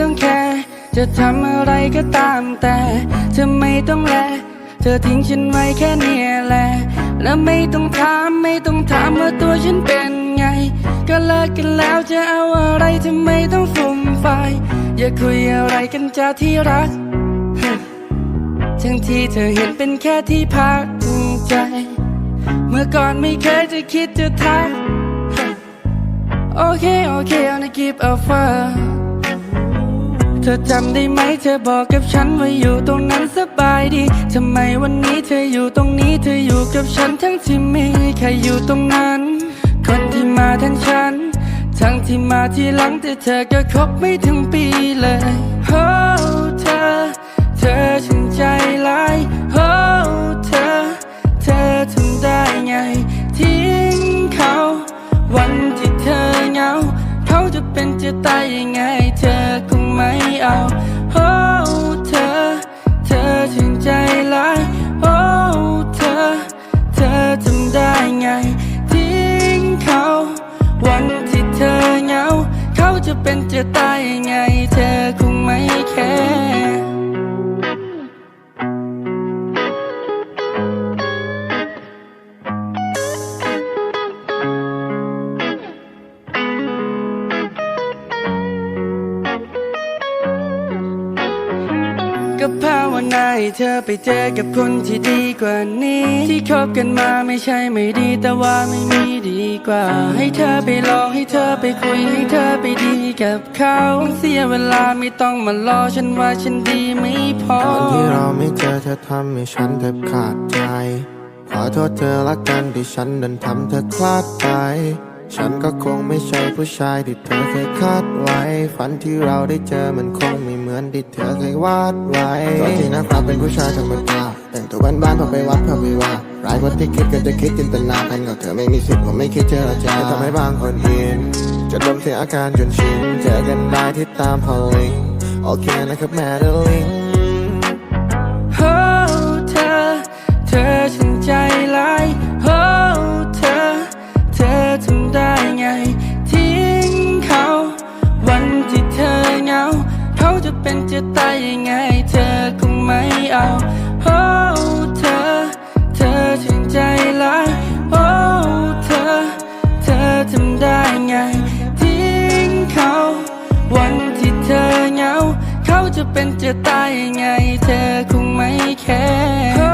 ต้องแคร์จะทำอะไรก็ตามแต่เธอไม่ต้องแล เธอทิ้งฉันไว้แค่เนี้ยแหละ แล้วไม่ต้องถามไม่ต้องถามว่าตัวฉันเป็นไง ก็เลิกกันแล้วจะเอาอะไรทำไมต้องฟุ่มไฟายอย่าคุยอะไรกันจ้าที่รัก ทั้งที่เธอเห็นเป็นแค่ที่พักใจ เมื่อก่อนไม่เคยจะคิดจะทัก โอเค โอเค I'll keep offer เธอจำได้ไหมเธอบอกกับฉันว่าอยู่ตรงนั้นสบายดีทำไมวันนี้เธออยู่ตรงนี้เธออยู่กับฉันทั้งที่ไม่ใครอยู่ตรงนั้น คนที่มาทั้งฉัน ทั้งที่มาทีหลังแต่เธอก็คบไม่ถึงปีเลยโอ้เธอ เธอฉันใจร้ายโอ้เธอ เธอทำได้ไง ทิ้งเขา วันที่เธอเหงา เขาจะเป็นจะตายยังไง จ ก็ภาวนาให้เธอไปเจอกับคนที่ดีกว่านี้ ที่คบกันมาไม่ใช่ไม่ดี แต่ว่าไม่มีดีกว่า ให้เธอไปลองให้เธอไปคุยให้เธอไปดีกับเขาเสียเวลาไม่ต้องมารอฉันว่าฉันดีไม่พอตอนที่เราไม่เจอเธอทำให้ฉันแทบขาดใจ ขอโทษเธอละกันที่ฉันดันทำเธอคลาดไป ฉันก็คงไม่ใช่ผู้ชายที่เธอเคยคาดไว้ ฝันที่เราได้เจอมันคงไม่เหมือนที่เธอเคยวาดไว้ตอนที่นะครับเป็นผู้ชายธรรมดาแต่งตัวบ้านๆพอไปวัดพอไปว่าร้ายกว่าที่คิดก็จะคิดจินตนาการกับเธอไม่มีสิทธิ์ผมไม่คิดเจรจาทำให้บางคนอินจนลมเสียอาการจนชินเจอกันได้ที่ตามพอลิงโอเคนะครับแม่เดลิง เป็นจะตายยังไง เธอคงไม่เอา โอ้เธอ เธอถึงใจร้ายโอ้เธอ เธอทำได้ไง ทิ้งเขา วันที่เธอเหงา เขาจะเป็นจะตายยังไง เธอคงไม่แค่